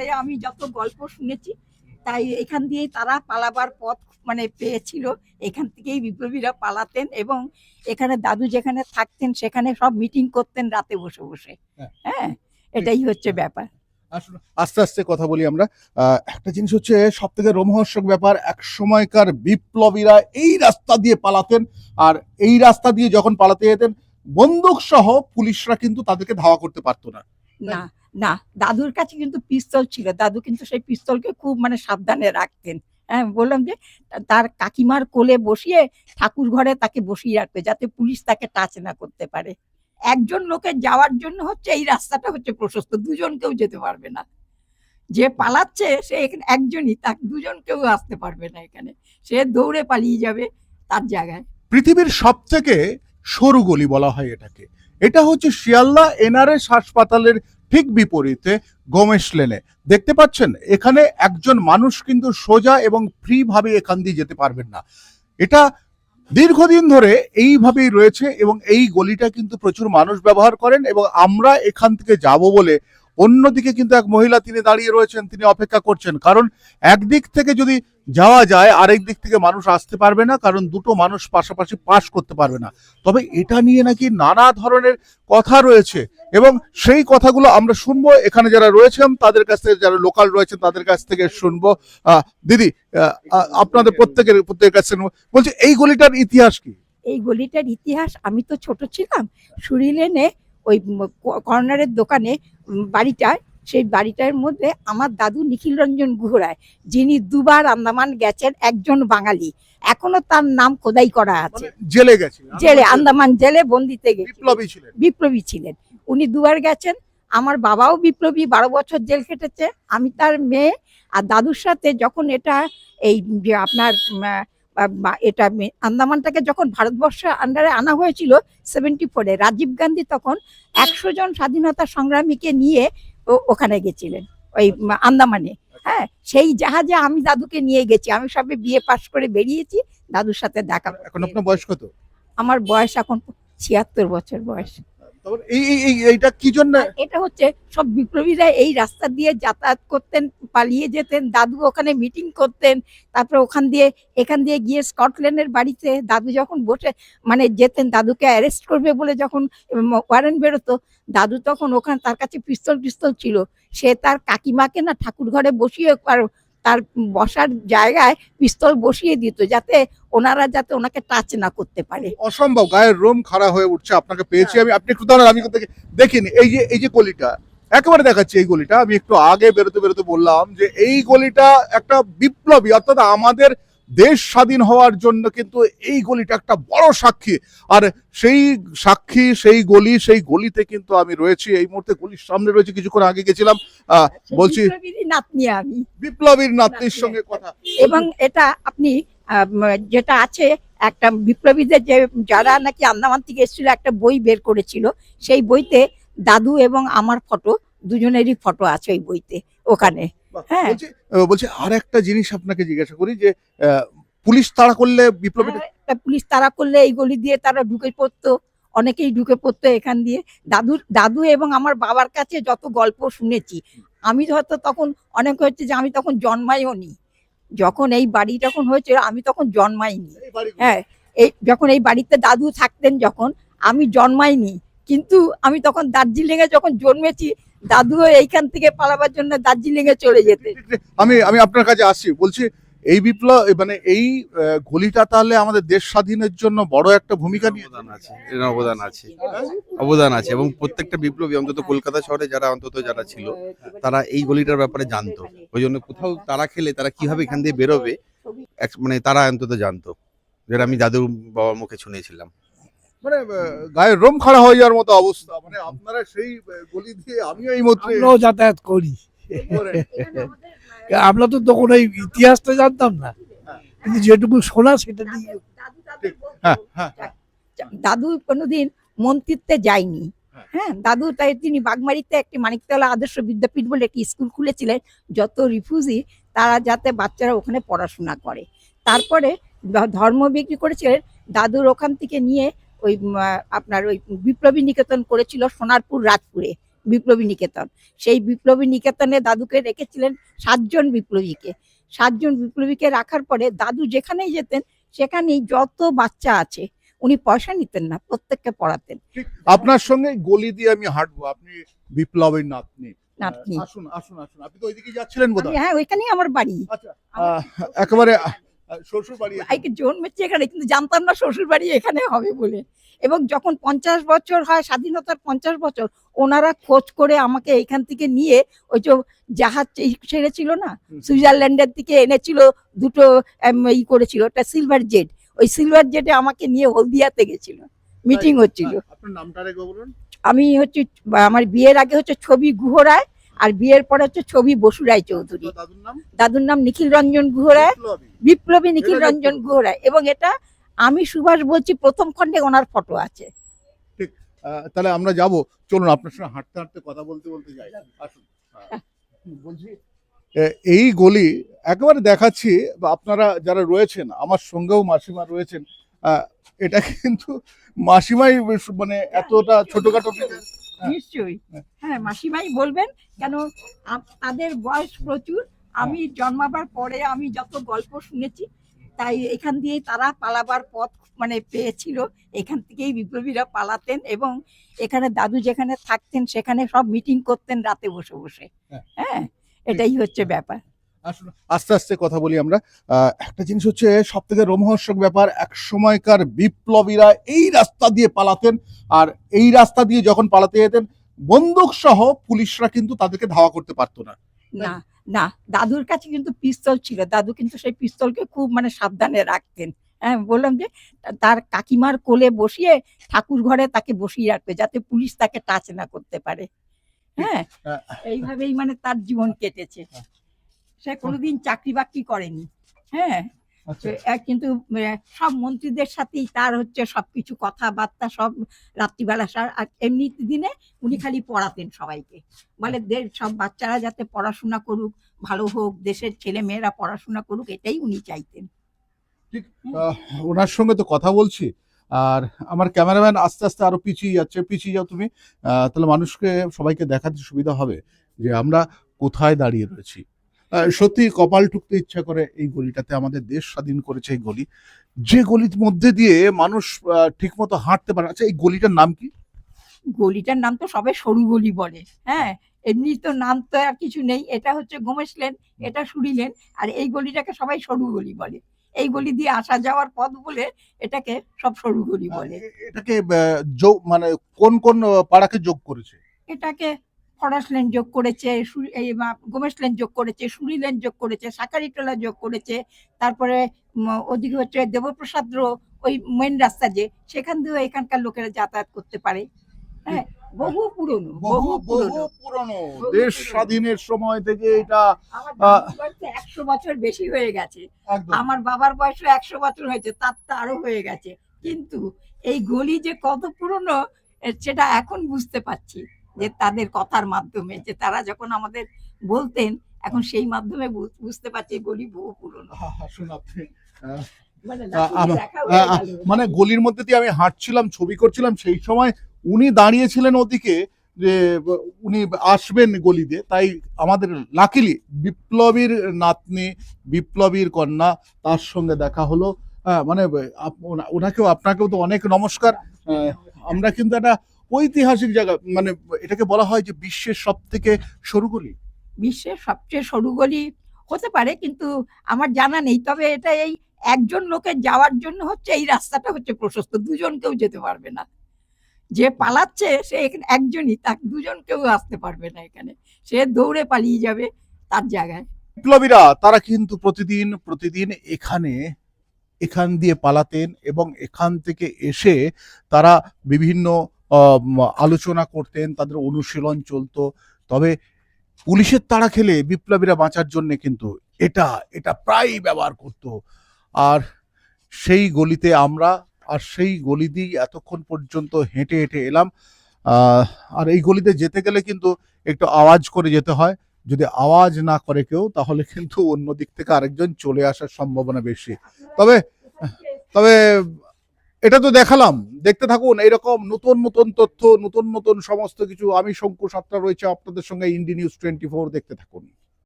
তাই আমি যত গল্প শুনেছি তাই এখান দিয়েই তারা পালাবার পথ মানে পেয়েছিল। এখান থেকেই বিপ্লবীরা পালাতেন এবং এখানে দাদু যেখানে থাকতেন সেখানে সব মিটিং করতেন রাতে বসে বসে। হ্যাঁ। হ্যাঁ এটাই হচ্ছে ব্যাপার। আস্তে আস্তে কথা বলি আমরা। একটা জিনিস হচ্ছে সব থেকে রোমহর্ষক ব্যাপার এক সময়কার বিপ্লবীরা এই রাস্তা দিয়ে পালাতেন আর এই রাস্তা দিয়ে যখন পালাতে যেতেন বন্দুক সহ পুলিশরা কিন্তু তাদেরকে ধাওয়া করতে পারতো না। না না, দাদুর কাছে কিন্তু পিস্তল ছিল। দাদু কিন্তু সেই পিস্তলকে খুব মানে সাবধানে রাখতেন। হ্যাঁ বললাম যে তার কাকিমার কোলে বসিয়ে ঠাকুর ঘরে তাকে বসিয়ে রাখতো যাতে পুলিশ তাকে টাচ না করতে পারে। একজন লোকের যাওয়ার জন্য হচ্ছে এই রাস্তাটা হচ্ছে প্রশস্ত, দুজন কেউ যেতে পারবে না। যে পালাচ্ছে সে একজনই, তার দুজন কেউ আসতে পারবে না এখানে। সে দৌড়ে পালিয়ে যাবে তার জায়গায়। পৃথিবীর সব থেকে সরু গলি বলা হয় এটাকে। এটা হচ্ছে শিয়ালদা এনআরএস হাসপাতালের ঠিক বিপরীতে গোমেশ লেনে দেখতে পাচ্ছেন, এখানে একজন মানুষ কিন্তু সোজা এবং ফ্রিভাবে এখান দিয়ে যেতে পারবেন না। এটা দীর্ঘদিন ধরে এইভাবেই রয়েছে এবং এই গলিটা কিন্তু প্রচুর মানুষ ব্যবহার করেন এবং আমরা এখান থেকে যাব বলে অন্যদিকে কিন্তু এক মহিলা তিনি দাঁড়িয়ে রয়েছেন, তিনি অপেক্ষা করছেন। কারণ একদিক থেকে যদি যাওয়া যায়, আরেক দিক থেকে মানুষ আসতে পারবে না, কারণ দুটো মানুষ পাশাপাশি পাস করতে পারবে না। তবে এটা নিয়ে নাকি নানা ধরনের কথা রয়েছে এবং সেই কথাগুলো আমরা শুনব। এখানে যারা রয়েছেন, তাদের কাছ থেকে, যারা লোকাল রয়েছেন, তাদের কাছ থেকে শুনব। দিদি আপনাদের প্রত্যেকের প্রত্যেকের কাছে। বলছি, এই গলিটার ইতিহাস কি? এই গলিটার ইতিহাস, আমি তো ছোট ছিলাম সুরিলেনে ওই কর্নারের দোকানে বাড়িটায় সেই বাড়িটার মধ্যে আমার দাদু নিখিল রঞ্জন গুহরায় যিনি দুবার আন্দামান গেছেন একজন বাঙালি। এখনও তার নাম খোদাই করা আছে। মানে জেলে গেছে জেলে আন্দামান জেলে বন্দিতে গেছে বিপ্লবী ছিলেন। বিপ্লবী ছিলেন। উনি দুবার গেছেন। আমার বাবাও বিপ্লবী বারো বছর জেল খেটেছে। আমি তার মেয়ে আর দাদুর সাথে যখন এটা এই আপনার এটা আন্দামানটাকে যখন ভারতবর্ষের আন্ডারে আনা হয়েছিল সেভেন্টি ফোরে রাজীব গান্ধী তখন একশো জন স্বাধীনতা সংগ্রামীকে নিয়ে ওখানে গেছিলেন ওই আন্দামানে। হ্যাঁ সেই জাহাজে আমি দাদুকে নিয়ে গেছি আমি সবে বিয়ে পাশ করে বেরিয়েছি দাদুর সাথে দেখা এখন আপনার বয়স কত? আমার বয়স এখন ছিয়াত্তর বছর বয়স। এই, এই- এই, এইটা কি জন্য? এটা হচ্ছে, সব বিপ্লবীরা এই রাস্তা দিয়ে যাতায়াত করতেন, পালিয়ে যেতেন, দাদু ওখানে মিটিং করতেন, তারপরে ওখান দিয়ে, এখান দিয়ে গিয়ে স্কটল্যান্ডের বাড়িতে দাদু যখন বসে মানে যেতেন, দাদুকে অ্যারেস্ট করবে বলে যখন ওয়ারেন্ট বেরোতো, দাদু তখন ওখানে তার কাছে পিস্তল টিস্তল ছিল। সে তার কাকিমাকে না ঠাকুর ঘরে বসিয়ে তার বসার জায়গায় পিস্তল বসিয়ে দিত যাতে ওনারা যাতে ওনাকে টাচ না করতে পারে। অসম্ভব গায়ের রোম খাড়া হয়ে উঠছে আপনাকে পেয়েছি আমি। আপনি একটু দাঁড়ান আমি দেখিনি। এই যে এই যে গলিটা একেবারে দেখাচ্ছি এই গলিটা। আমি একটু আগে বেরোতে বেরোতে বললাম যে এই গলিটা একটা বিপ্লবী অর্থাৎ আমাদের দেশ স্বাধীন হওয়ার জন্য কিন্তু এই গলিটা একটা বড় সাক্ষী। আর সেই সাক্ষী সেই গলি সেই গলিতে কিন্তু আমি রয়েছি। এই মুহূর্তে গলির সামনে রয়েছে। কিছুক্ষণ আগে গেছিলাম আহ, বলছি নাতনি আমি। বিপ্লবীর নাতনির সঙ্গে কথা। এবং এটা আপনি যেটা আছে একটা বিপ্লবীদের যে যারা নাকি আন্দামান থেকে এসেছিল একটা বই বের করেছিল। সেই বইতে দাদু এবং আমার ফটো দুজনেরই ফটো আছে ওই বইতে ওখানে। হ্যাঁ। বলছি আর একটা জিনিস আপনাকে জিজ্ঞাসা করি যে পুলিশ তাড়া করলে বিপ্লবী পুলিশ তারা করলে এই গলি দিয়ে তারা ঢুকে পড়তো অনেকেই ঢুকে পড়তো এখান দিয়ে। দাদুর দাদু এবং আমার বাবার কাছে যত গল্প শুনেছি আমি হয়তো তখন অনেক হচ্ছে যে আমি তখন জন্মাইও নি। যখন এই বাড়ি যখন হয়েছিল আমি তখন জন্মাইনি। হ্যাঁ এই যখন এই বাড়িতে দাদু থাকতেন যখন আমি জন্মাইনি। কিন্তু আমি তখন দার্জিলিং এ যখন জন্মেছি দাদুও এইখান থেকে পালাবার জন্য দার্জিলিং এ চলে যেতেন আমি আমি আপনার কাছে আসছি বলছি এই বিপ্লব মানে এই গলিটা তাহলে আমাদের দেশ স্বাধীনের জন্য বড় একটা ভূমিকা নিয়ে অবদান আছে এর অবদান আছে অবদান আছে এবং প্রত্যেকটা বিপ্লবী অন্তত কলকাতা শহরে যারা অন্তত যারা ছিল তারা এই গলিটার ব্যাপারে জানতো। ওই জন্য কোথাও তারা খেলে তারা কীভাবে এখান দিয়ে বেরোবে মানে তারা অন্তত জানতো। যেটা আমি দাদুর বাবার মুখে শুনেছিলাম। মানে গায়ের রোম খাড়া হয়ে যাওয়ার মতো অবস্থা। মানে আপনারা সেই গলি দিয়ে আমিও এই মুহূর্তে আমরাও যাতায়াত করি। আমরা তো তখন ওই ইতিহাসটা জানতাম না। কিন্তু যেটুকু শোনা সেটা দিয়ে হ্যাঁ হ্যাঁ দাদু কোনোদিন মন্ত্রিত্বে যায়নি। হ্যাঁ। দাদু তাই তিনি বাগমারিতে একটি মানিকতলা আদর্শ বিদ্যাপীঠ বলে একটি স্কুল খুলেছিলেন। যত রিফিউজি তারা যাতে বাচ্চারা ওখানে পড়াশোনা করে। তারপরে ধর্ম বিক্রি করেছিলেন। দাদুর ওখান থেকে নিয়ে ওই আপনার ওই বিপ্লবী নিকেতন করেছিল সোনারপুর রাজপুরে বিপ্লবী নিকেতন। সেই বিপ্লবী নিকেতনে দাদুকে রেখেছিলেন সাতজন বিপ্লবীকে। সাতজন বিপ্লবীকে রাখার পরে দাদু যেখানেই যেতেন সেখানেই যত বাচ্চা আছে উনি পয়সা নিতেন না প্রত্যেককে পড়াতেন। আপনার সঙ্গে গলি দিয়ে আমি হাঁটবো আপনি বিপ্লবের নাতনি। নাতনি। আসুন আসুন আসুন আপনি তো ওইদিকে যাচ্ছিলেন বোধ হ্যাঁ ওইখানেই আমার বাড়ি। আচ্ছা একেবারে শ্বশুর বাড়ি জন্মেছি এখানে কিন্তু জানতাম না শ্বশুর বাড়ি এখানে হবে বলে। এবং যখন পঞ্চাশ বছর হয় স্বাধীনতার পঞ্চাশ বছর ওনারা খোঁজ করে আমাকে এখান থেকে নিয়ে ওই যে জাহাজ ছেড়েছিল না সুইজারল্যান্ডের দিকে এনেছিল দুটো ই করেছিল একটা সিলভার জেট। ওই সিলভার জেটে আমাকে নিয়ে হলদিয়াতে গেছিল। মিটিং হচ্ছিল। আমি হচ্ছে আমার বিয়ের আগে হচ্ছে ছবি গুহরায় আর বিয়ের পরে হচ্ছে ছবি বসুরায় চৌধুরী দাদুর নাম? দাদুর নাম নিখিল রঞ্জন গুহরায়। বিপ্লবী। নিখিল রঞ্জন গুহরায়। এবং এটা আমি সুভাষ বলছি প্রথম খণ্ডে ওনার ফটো আছে। আহ, তাহলে আমরা যাব। চলুন আপনার সঙ্গে হাঁটতে হাঁটতে কথা বলতে বলতে যাই। আসুন। বলছি। এই গলি একেবারে দেখাচ্ছি বা আপনারা যারা রয়েছেন আমার সঙ্গেও মাসিমা রয়েছেন এটা কিন্তু মাসিমাই মানে এতটা ছোটখাটো। নিশ্চয়ই। হ্যাঁ। মাসিমাই বলবেন কেন তাদের বয়স প্রচুর আমি জন্মাবার পরে আমি যত গল্প শুনেছি তাই এখান দিয়েই তারা পালাবার পথ মানে পেয়েছিল। এখান থেকেই বিপ্লবীরা পালাতেন এবং এখানে দাদু যেখানে থাকতেন সেখানে সব মিটিং করতেন রাতে বসে বসে। হ্যাঁ। হ্যাঁ এটাই হচ্ছে ব্যাপার। আসুন আস্তে আস্তে কথা বলি আমরা। একটা জিনিস হচ্ছে সব থেকে রোমহর্ষক ব্যাপার এক সময়কার বিপ্লবীরা এই রাস্তা দিয়ে পালাতেন আর এই রাস্তা দিয়ে যখন পালাতে যেতেন বন্দুক সহ পুলিশরা কিন্তু তাদেরকে ধাওয়া করতে পারতো না। না না দাদুর কাছে কিন্তু পিস্তল ছিল। দাদু কিন্তু সেই পিস্তলকে খুব মানে সাবধানে রাখতেন। হ্যাঁ বললাম যে তার কাকিমার কোলে বসিয়ে ঠাকুর ঘরে তাকে বসিয়ে রাখবে যাতে পুলিশ তাকে টাচ না করতে পারে। হ্যাঁ হ্যাঁ। এইভাবেই মানে তার জীবন কেটেছে। সে কোনোদিন চাকরি বাকরি করেনি। হ্যাঁ? আচ্ছা। কিন্তু সব মন্ত্রীদের সাথেই তার হচ্ছে সবকিছু কথাবার্তা সব রাত্রিবেলা আর এমনি দিনে উনি খালি পড়াতেন সবাইকে। বলে দের সব বাচ্চারা যাতে পড়াশোনা করুক ভালো হোক দেশের ছেলে মেয়েরা পড়াশোনা করুক এটাই উনি চাইতেন। আহ, ওনার সঙ্গে তো কথা বলছি আর আমার ক্যামেরাম্যান আস্তে আস্তে আরও পিছিয়ে যাচ্ছে পিছিয়ে যাও তুমি। তাহলে মানুষকে সবাইকে দেখাতে সুবিধা হবে যে আমরা কোথায় দাঁড়িয়ে রয়েছি। সত্যি কপাল ঠুকতে ইচ্ছা করে এই গলিটাতে আমাদের দেশ স্বাধীন করেছে এই গলি। যে গলির মধ্যে দিয়ে মানুষ ঠিক মতো হাঁটতে পারে আচ্ছা এই গলিটার নাম কি? গলিটার নাম তো সবাই সরু গলি বলে হ্যাঁ? এমনি তো নাম তো আর কিছু নেই। এটা হচ্ছে গোমেশ লেন এটা সুরি লেন আর এই গলিটাকে সবাই সরু গলি বলে। এই গলি দিয়ে আসা যাওয়ার পথ বলে এটাকে সব সরু গলি বলে। এটাকে যোগ মানে কোন কোন পাড়াকে যোগ করেছে? এটাকে ফরাস লেন যোগ করেছে এই গোমেশ লেন যোগ করেছে সুরি লেন যোগ করেছে সাকারিটোলা যোগ করেছে তারপরে ওদিকে হচ্ছে দেবপ্রসাদ ওই মেন রাস্তা যে সেখান দিয়েও এখানকার লোকেরা যাতায়াত করতে পারে। হ্যাঁ বহু পুরনো বহু পুরনো। পুরনো। দেশ স্বাধীনের সময় থেকে এটা একশো বছর বেশি হয়ে গেছে। আমার বাবার বয়সও একশো বছর হয়েছে তার তো আরও হয়ে গেছে। কিন্তু এই গলি যে কত পুরনো সেটা এখন বুঝতে পারছি। যে তাদের কথার মাধ্যমে যে তারা যখন আমাদের বলতেন এখন সেই মাধ্যমে বুঝতে পারছি গলি বহু পুরনো। মানে হয়ে। মানে গলির মধ্যে দিয়ে আমি হাঁটছিলাম ছবি করছিলাম সেই সময় উনি দাঁড়িয়েছিলেন ওদিকে যে উনি আসবেন গলিতে তাই আমাদের লাকিলি বিপ্লবীর নাতনি বিপ্লবীর কন্যা তার সঙ্গে দেখা হলো। হ্যাঁ, মানে ওনাকেও আপনাকেও তো অনেক নমস্কার। আহ, আমরা কিন্তু একটা ঐতিহাসিক জায়গা মানে এটাকে বলা হয় যে বিশ্বের সব থেকে সরু গলি। বিশ্বের সবচেয়ে সরু গলি হতে পারে কিন্তু আমার জানা নেই। তবে এটা এই একজন লোকের যাওয়ার জন্য হচ্ছে এই রাস্তাটা হচ্ছে প্রশস্ত। দুজন কেউ যেতে পারবে না। যে পালাচ্ছে সে এখানে একজনই তার দুজন কেউ আসতে পারবে না এখানে। সে দৌড়ে পালিয়ে যাবে তার জায়গায়। বিপ্লবীরা তারা কিন্তু প্রতিদিন প্রতিদিন এখানে এখান দিয়ে পালাতেন এবং এখান থেকে এসে তারা বিভিন্ন আলোচনা করতেন, তাদের অনুশীলন চলতো। তবে পুলিশের তাড়া খেলে বিপ্লবীরা বাঁচার জন্য কিন্তু এটা এটা প্রায়ই ব্যবহার করত। আর সেই গলিতে আমরা, আর সেই গলি দিয়েই এতক্ষণ পর্যন্ত হেঁটে হেঁটে এলাম। আর এই গলিতে যেতে গেলে কিন্তু একটু আওয়াজ করে যেতে হয়। যদি আওয়াজ না করে কেউ, তাহলে কিন্তু অন্য দিক থেকে আরেকজন চলে আসার সম্ভাবনা বেশি। তবে তবে এটা তো দেখালাম। দেখতে থাকুন, এইরকম নতুন নতুন তথ্য, নতুন নতুন সমস্ত কিছু, আমি শঙ্কু সাতটা রয়েছে আপনাদের সঙ্গে ইন্ডি নিউজ টোয়েন্টি দেখতে থাকুন।